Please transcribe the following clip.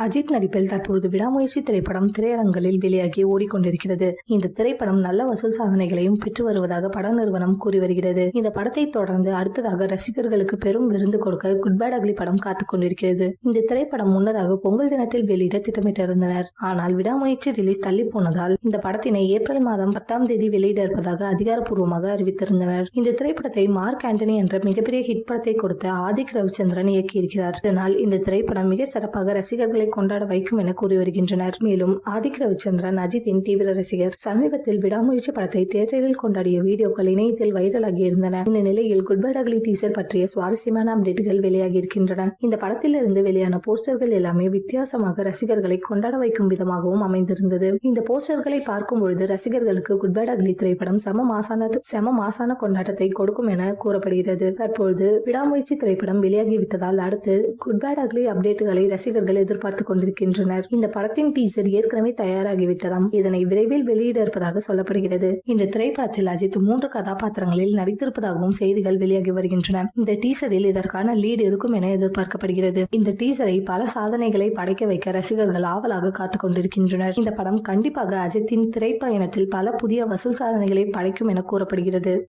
அஜித் நடிப்பில் தற்பொழுது விடாமுயற்சி திரைப்படம் திரையரங்களில் வெளியாகி ஓடிக்கொண்டிருக்கிறது. இந்த திரைப்படம் நல்ல வசூல் சாதனைகளையும் பெற்று வருவதாக பட நிறுவனம் கூறி வருகிறது. இந்த படத்தை தொடர்ந்து அடுத்ததாக ரசிகர்களுக்கு பெரும் விருந்து கொடுக்க குட் பேட் அக்லி படம் காத்துக் கொண்டிருக்கிறது. இந்த திரைப்படம் முன்னதாக பொங்கல் தினத்தில் வெளியிட திட்டமிட்டிருந்தனர். ஆனால் விடாமுயற்சி ரிலீஸ் தள்ளி போனதால் இந்த படத்தினை ஏப்ரல் மாதம் பத்தாம் தேதி வெளியிட இருப்பதாக அதிகாரப்பூர்வமாக அறிவித்திருந்தனர். இந்த திரைப்படத்தை மார்க் ஆண்டனி என்ற மிகப்பெரிய ஹிட் படத்தை கொடுத்த ஆதிக் ரவிச்சந்திரன் இயக்கியிருக்கிறார். இதனால் இந்த திரைப்படம் மிக சிறப்பாக ரசிகர்களை கொண்டாட வைக்கும் என கூறி வருகின்றனர். மேலும் ஆதிக் ரவிச்சந்திரன் அஜித்தின் தீவிர ரசிகர் சமீபத்தில் விடாமுயற்சி படத்தை தியேட்டரில் கொண்டாடிய வீடியோக்கள் இணையத்தில் வைரலாகி இருந்தன. இந்த நிலையில் குட் பை டீசர் பற்றிய சுவாரஸ்யமான அப்டேட்டுகள் வெளியாகி இருக்கின்றன இந்த படத்திலிருந்து வெளியான போஸ்டர்கள் எல்லாமே வித்தியாசமாக ரசிகர்களை கொண்டாட வைக்கும் விதமாகவும் அமைந்திருந்தது. இந்த போஸ்டர்களை பார்க்கும் பொழுது ரசிகர்களுக்கு குட் பை திரைப்படம் சம மாசான சம மாசான கொண்டாட்டத்தை கொடுக்கும் என கூறப்படுகிறது. தற்பொழுது விடாமுயற்சி திரைப்படம் வெளியாகிவிட்டதால் அடுத்து குட்பேட் அக்லி அப்டேட்டுகளை ரசிகர்கள் எதிர்பார்த்துக் கொண்டிருக்கின்றனர். இந்த படத்தின் டீசர் ஏற்கனவே தயாராகிவிட்டதாம். இதனை விரைவில் வெளியிட இருப்பதாக சொல்லப்படுகிறது. இந்த திரைப்படத்தில் அஜித் மூன்று கதாபாத்திரங்களில் நடித்திருப்பதாகவும் செய்திகள் வெளியாகி வருகின்றன. இந்த டீசரில் இதற்கான லீடு இருக்கும் என எதிர்பார்க்கப்படுகிறது. இந்த டீசரை பல சாதனைகளை படைக்க வைக்க ரசிகர்கள் ஆவலாக காத்துக் கொண்டிருக்கின்றனர். இந்த படம் கண்டிப்பாக அஜித்தின் திரைப்பயணத்தில் பல புதிய வசூல் சாதனைகளை படைக்கும் என கூறப்படுகிறது.